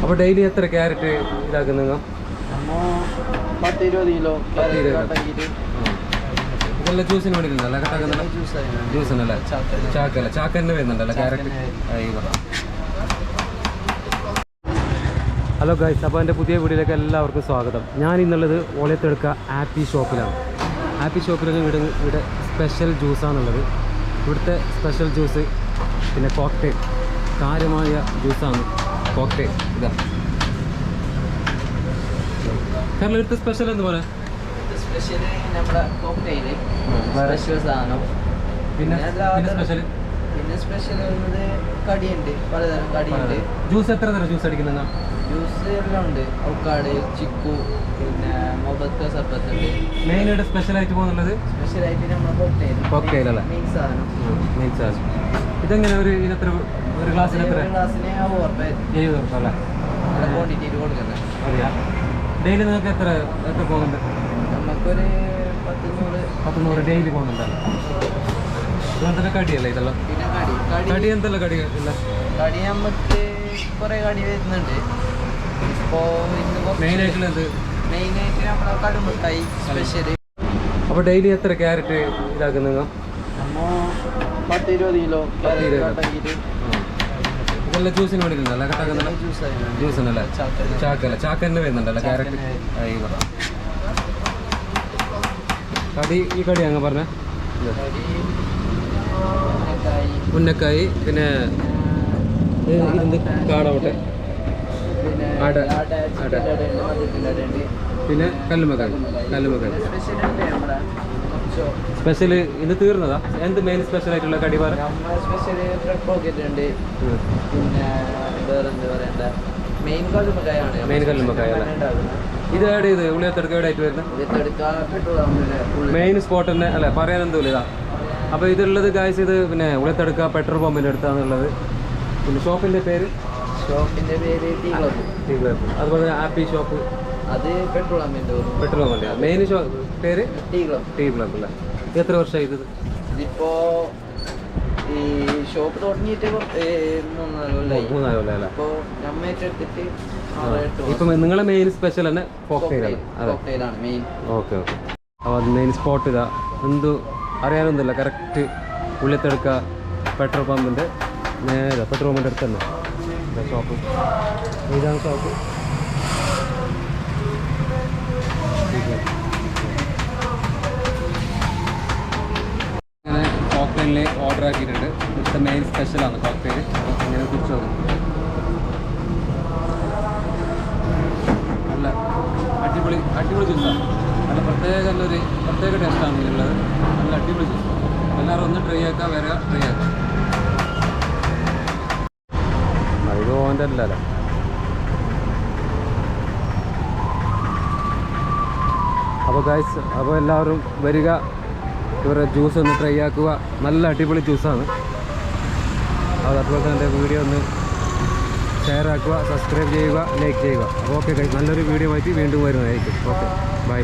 അപ്പോൾ ഡെയിലി എത്ര ക്യാരറ്റ് ഇതാക്കുന്നു നിങ്ങൾ നമ്മ പത്ത് ഇരുപത് കിലോ പത്ത് ഇരുപത്. ഇതെല്ലാം ജ്യൂസിന് വേണ്ടിയിട്ടുണ്ടല്ലേ കട്ടാക്കുന്നില്ല ജ്യൂസിനല്ലേ ചാക്കൽ. ചാക്കല്ല. ചാക്കന്നെ വരുന്നുണ്ടല്ലോ ക്യാരറ്റ് ഹലോ ഗൈസ് അപ്പോൾ എന്റെ പുതിയ വീഡിയോയിലേക്ക് എല്ലാവർക്കും സ്വാഗതം. ഞാൻ ഇന്നുള്ളത് ഓലത്തെടുക്ക ആപ്പി ഷോപ്പിലാണ് ആപ്പി ഷോപ്പിലൊക്കെ ഇവിടെ ഇവിടെ സ്പെഷ്യൽ ജ്യൂസാണുള്ളത് ഇവിടുത്തെ സ്പെഷ്യൽ ജ്യൂസ് പിന്നെ കോക്ടെയിൽ കാര്യമായ ജ്യൂസാണ് കോക്ടെയിൽ. ഇതാ. കാരണം ഇവിടുത്തെ സ്പെഷ്യൽ എന്ന് പറയാം സ്പെഷ്യൽ നമ്മുടെ കോക്ടെയിൽ? സ്പെഷ്യൽ സാധനം. പിന്നെ സ്പെഷ്യൽ പിന്നെ സ്പെഷ്യൽ വരുന്നത് കടിയുണ്ട്. പലതരം കടിയുണ്ട്. ജ്യൂസ് എത്ര തരം ജ്യൂസ് അടിക്കുന്ന ജ്യൂസ് എല്ലാം ഉണ്ട്. ഔക്കാട് ചിക്കു പിന്നെ മൊബത്ത് സർബത്ത് ഉണ്ട്. മെയിനായിട്ട് സ്പെഷ്യൽ ആയിട്ട് പോകുന്നുള്ളത്? സ്പെഷ്യൽ ആയിട്ട് നമ്മുടെ കോക്ടെയിൽ. Cocktail അല്ലേ? മെയിൻ സാധനം. മെയിൻ ചാർജ് ഇതെങ്ങനെ ഒരു ഇതിനെത്ര ഒരു ഗ്ലാസ്സിന് എത്ര? ഗ്ലാസ്സിന് റുപ്യ എഴുപത് അല്ലേ? ക്വാണ്ടിറ്റിയിൽ കൊടുക്കുന്നത് ഡെയിലി നിങ്ങൾക്ക് എത്ര എത്ര പോകുന്നുണ്ട്? നമുക്കൊരു പത്ത് നൂറ് പത്ത് ഡെയിലി പോകുന്നുണ്ടല്ലോ ഇതെന്തെല്ലാം കടിയല്ലേ ഇതെല്ലാം? കടി എന്തെല്ലാം കടി ഇല്ല? കടി നമുക്ക് കുറേ കടി വരുന്നുണ്ട്. ഇപ്പോൾ മെയിനായിട്ടുള്ള എന്ത്? മെയിനായിട്ട് നമ്മളെ കടുമ്പക്കായി സ്പെഷ്യൽ അപ്പോൾ ഡെയിലി എത്ര ക്യാരറ്റ് ഇതാക്കുന്നു നിങ്ങൾ? നമ്മ പത്ത് ഇരുപത് കിലോ ഇതെല്ലാം ജ്യൂസിന് വേണ്ടിയിട്ടുണ്ടല്ലേ ജ്യൂസ് ചാക്കൽ. ചാക്കല്ല. ചാക്കന്നെ വരുന്നുണ്ടല്ലോ? ക്യാരറ്റ് കടി ഈ കടി അങ്ങ് പറഞ്ഞ. ഉന്നക്കായി, പിന്നെ ഇരുന്ന് കാടോട്ടെ. പിന്നെ അട. അട, കല്ലുമ്മക്കായി. കല്ലുമ്മക്കായി. സ്പെഷ്യൽ ഇന്ന് തീർന്നതാ? എന്ത് മെയിൻ സ്പെഷ്യൽ ആയിട്ടുള്ള കടി സ്പെഷ്യൽ ബ്രെഡ് പോക്കറ്റ് ഉണ്ട്. പിന്നെ പറയണ്ട? മെയിൻ കല്ലുമ്പക്കായാണ് മെയിൻ കല്ലുമ്മക്കായ അല്ലേ? ഇത് ഏഡ് ചെയ്ത്? ഉള്ളിയത്തെടുക്ക എവിടെ ആയിട്ട് വരുന്നത് മെയിൻ സ്പോട്ട് തന്നെ. അല്ലെ? പറയാൻ എന്തോ ഇതാ. അപ്പോൾ ഇതുള്ളത് ഗായ്സ് ഇത് പിന്നെ ഉള്ളിയത്തെടുക്ക പെട്രോൾ പമ്പിന്റെ അടുത്താന്നുള്ളത്. പിന്നെ ഷോപ്പിന്റെ പേര്? ഷോപ്പിന്റെ പേര് ടീ ക്ലബ് ടീ ക്ലബ് അതുപോലെ ആപ്പി ഷോപ്പ് അത് പെട്രോൾ പമ്പിന്റെ പെട്രോൾ പമ്പിന്റെ മെയിൻ പേര്? ടീ ക്ലബ് ടീ ക്ലബ് അല്ലേ? എത്ര വർഷമായി ഇത് ഇതിപ്പോ ഈ ഷോപ്പ് തുടങ്ങിയിട്ട് മൂന്നാൽ കൊല്ലായി. മൂന്നാൽ കൊല്ലം അല്ലേ? അപ്പോ നമ്മ ഏറ്റെടുത്തിട്ട് ആറ് എട്ട് ഇപ്പം നിങ്ങളെ മെയിൻ സ്പെഷ്യൽ തന്നെ കോക്ടെയിലാണ് മെയിൻ ഓക്കെ ഓക്കെ. അപ്പോൾ മെയിൻ സ്പോട്ട് ഇതാ. എന്തു അറിയാനൊന്നുമില്ല. കറക്റ്റ് ഉള്ളിത്തെടുക്ക പെട്രോൾ പമ്പിന്റെ നേരെ. പെട്രോൾ പമ്പിന്റെ അടുത്ത് തന്നെ. ഷോപ്പ് ഇതാണ് ഷോപ്പ് കോക്ടെയിലിൽ ഓർഡർ ആക്കിയിട്ടുണ്ട്. ഇവിടുത്തെ മെയിൻ സ്പെഷ്യലാണ് കോക്ടെയിൽ അങ്ങനെ കുറിച്ച് നല്ല അടിപൊളി അടിപൊളി ജ്യൂസാണ് നല്ല പ്രത്യേക നല്ലൊരു പ്രത്യേക ടേസ്റ്റാണ് ഇതിനുള്ളത്. നല്ല അടിപൊളി ജ്യൂസ് എല്ലാവരും ഒന്ന് ട്രൈ ആക്കുക വരിക ട്രൈ ആക്കുക. അപ്പോൾ ഗൈസ് അപ്പോൾ എല്ലാവരും വരിക. ഇവരുടെ ജ്യൂസ് ഒന്ന് ട്രൈ ആക്കുക. നല്ല അടിപൊളി ജ്യൂസാണ് അത് അതുപോലെ തന്നെ എന്റെ വീഡിയോ ഒന്ന് ഷെയർ ആക്കുക സബ്സ്ക്രൈബ് ചെയ്യുക ലൈക്ക് ചെയ്യുക. ഓക്കെ നല്ലൊരു വീഡിയോ ആയിട്ട് വീണ്ടും വരുന്നതായിരിക്കും. Okay bye